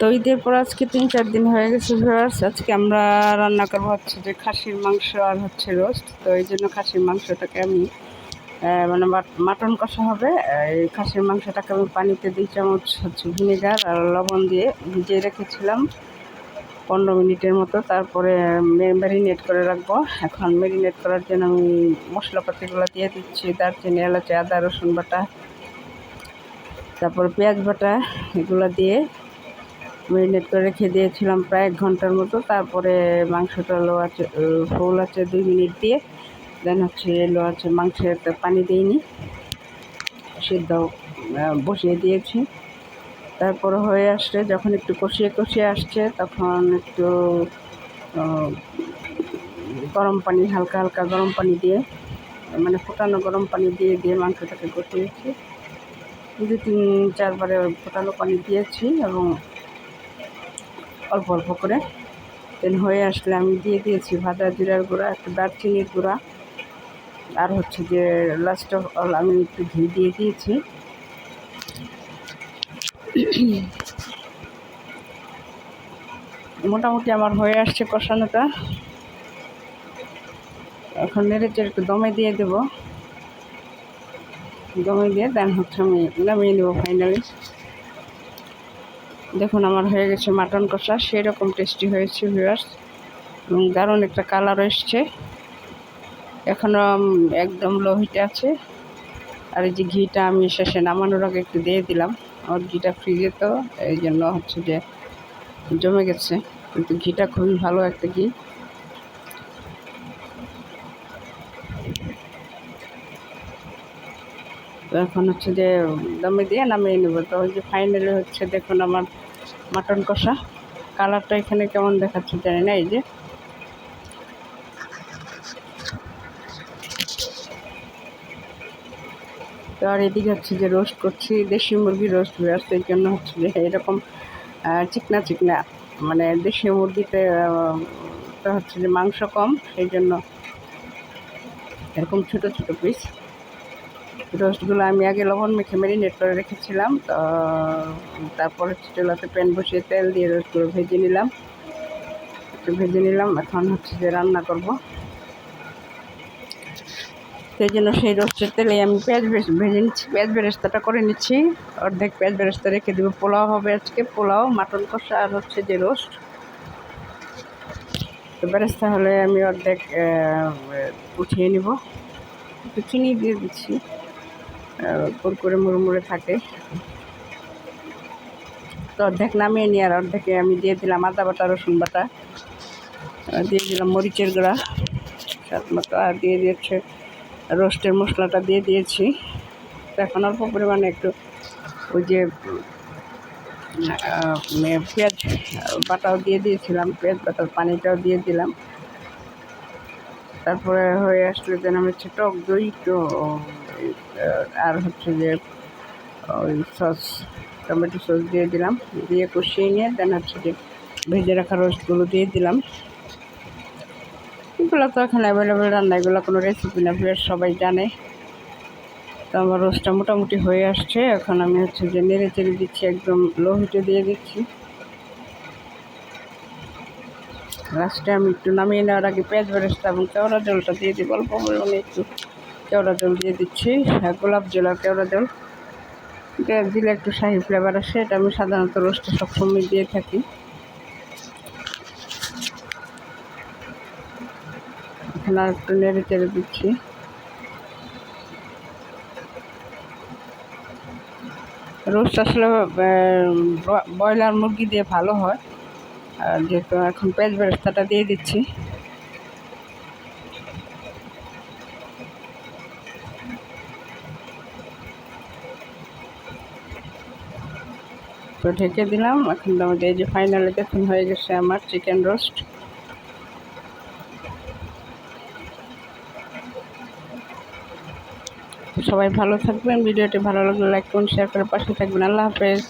তো ঈদের পর আজকে তিন চার দিন হয়ে গেছে ভিউয়ার্স আজকে আমরা রান্না করব হচ্ছে যে খাসির মাংস আর হচ্ছে রোস্ট তো এই জন্য খাসির মাংসটাকে আমি মানে মাট- মাটন কষা হবে। এই খাসির মাংসটাকে আমি পানিতে দুই চামচ হচ্ছে ভিনেগার আর লবণ দিয়ে ভিজিয়ে রেখেছিলাম পনেরো মিনিটের মতো। তারপরে ম্যারিনেট করে রাখব। এখন ম্যারিনেট করার জন্য আমি মশলাপাতিগুলো দিয়ে দিচ্ছি, দারচিনি, এলাচি, আদা, রসুন বাটা, তারপর পেঁয়াজ বাটা, এগুলো দিয়ে ম্যারিনেট করে রেখে দিয়েছিলাম প্রায় এক ঘণ্টার মতো। তারপরে মাংসটা লো আছে ফুল আছে দুই মিনিট দিয়ে, দেন হচ্ছে লো আছে মাংসের পানি দিইনি। সিদ্ধ বসিয়ে দিয়েছি। তারপরে হয়ে আসছে, যখন একটু কষিয়ে কষিয়ে আসছে, তখন একটু গরম পানি, হালকা হালকা গরম পানি দিয়ে মানে ফোটানো গরম পানি দিয়ে দিয়ে মাংসটাকে কষিয়েছি। দু তিন, চারবারে ফোটানো পানি দিয়েছি এবং অল্প অল্প করে। দেন হয়ে আসলে আমি দিয়ে দিয়েছি ভাজা জিরার গুঁড়া, একটু দারচিনির গুঁড়া। আর হচ্ছে যে লাস্ট অফ অল আমি একটু ঘি দিয়ে দিয়েছি। মোটামুটি আমার হয়ে আসছে কষানোটা। এখন নেড়েচে একটু দমে দিয়ে দেবো। দমে দিয়ে দেন হচ্ছে আমি নামিয়ে নেব ফাইনালি দেখুন, আমার হয়ে গেছে মাটন কষা। সেরকম টেস্টি হয়েছে ভিউয়ার্স এবং দারুণ একটা কালার এসছে। এখনও একদম লো হিটে আছে। আর এই যে ঘিটা আমি শেষে নামানোর আগে একটু দিয়ে দিলাম। আমার ঘিটা ফ্রিজে তো, এই জন্য হচ্ছে যে জমে গেছে। কিন্তু ঘিটা খুবই ভালো একটা ঘি। এখন হচ্ছে যে, দমে দিয়ে নামিয়ে নেব। তো ওই যে ফাইনালি হচ্ছে দেখুন আমার মাটন কষা। কালারটা এখানে কেমন দেখাচ্ছে জানি না, এই যে। তো আর এদিকে হচ্ছে যে রোস্ট করছি, দেশি মুরগি রোস্ট হয়ে আসছে, এই জন্য হচ্ছে যে এরকম চিকনা চিকনা মানে দেশি মুরগিতে হচ্ছে যে মাংস কম, সেই জন্য এরকম ছোট ছোট পিস রোস্টগুলো আমি আগে লবণ মেখে ম্যারিনেট করে রেখেছিলাম, তো, তারপর হচ্ছে চুলাতে প্যান বসিয়ে তেল দিয়ে রোস্টগুলো ভেজে নিলাম। একটু ভেজে নিলাম, এখন হচ্ছে যে রান্না করব। সেই জন্য সেই রোস্টের তেলে আমি পেঁয়াজ ভেজে নিচ্ছি, পেঁয়াজ বেরেস্তাটা করে নিচ্ছি। অর্ধেক পেঁয়াজ বেরেস্তা রেখে দেবো, পোলাও হবে আজকে, পোলাও, মাটন কষা আর হচ্ছে যে রোস্ট। তো বেরেস্তা হলে আমি অর্ধেক উঠিয়ে নিব। একটু চিনি দিয়ে দিচ্ছি। কুরকুরে মুড়মুড়ে থাকে। তো অর্ধেক নামিয়ে নিয়ে আর অর্ধেকে আমি দিয়ে দিলাম আদা বাটা রসুন বাটা। দিয়ে দিলাম মরিচের গুঁড়া স্বাদ মতো। আর দিয়ে দিয়েছে রোস্টের মশলাটা দিয়ে দিয়েছি। তো এখন অল্প পরিমাণে একটু ওই যে পেঁয়াজ বাটাও দিয়ে দিয়েছিলাম পেঁয়াজ বাটার পানিটাও দিয়ে দিলাম। তারপরে হয়ে আসলে যেন হচ্ছে টক দই। আহ, আর হচ্ছে যে ওই সস টমেটো সস দিয়ে দিলাম। দিয়ে কষিয়ে নিয়ে দেন হচ্ছে যে ভেজে রাখা রোস্টগুলো দিয়ে দিলাম। এগুলো তো এখন অ্যাভেলেবেল রান্না, এগুলো কোনো রেসিপি না বেশ সবাই জানে। তো আমার রোস্টটা মোটামুটি হয়ে আসছে। এখন আমি হচ্ছে যে নেড়ে চেড়ে দিচ্ছি, একদম লো হিটে দিয়ে দিচ্ছি। লাস্টে আমি একটু নামিয়ে নেওয়ার আগে পেঁয়াজ বেরেস্তা এবং কেওড়া জলটা দিয়ে দিই অল্প পরিমাণে একটু কেওড়া জল দিয়ে দিচ্ছি। হ্যাঁ গোলাপ জল আর কেওড়া জল। এটা দিলে একটু শাহি ফ্লেভার আসে। এটা আমি সাধারণত রোস্টে সবসময় দিয়ে থাকি। এখানে আর একটু নেড়ে চেড়ে দিচ্ছি। রোস্ট আসলে ব্রয়লার মুরগি দিয়ে ভালো হয়। আর যেহেতু এখন পেঁয়াজ বেরেস্তাটা দিয়ে দিচ্ছি। তো ঢেকে দিলাম। এখন আমাদের এই যে ফাইনালি দেখুন হয়ে গেছে আমার চিকেন রোস্ট সবাই ভালো থাকবেন, ভিডিওটি ভালো লাগলে লাইক করুন শেয়ার করে পাশে থাকবেন। আল্লাহ হাফেজ।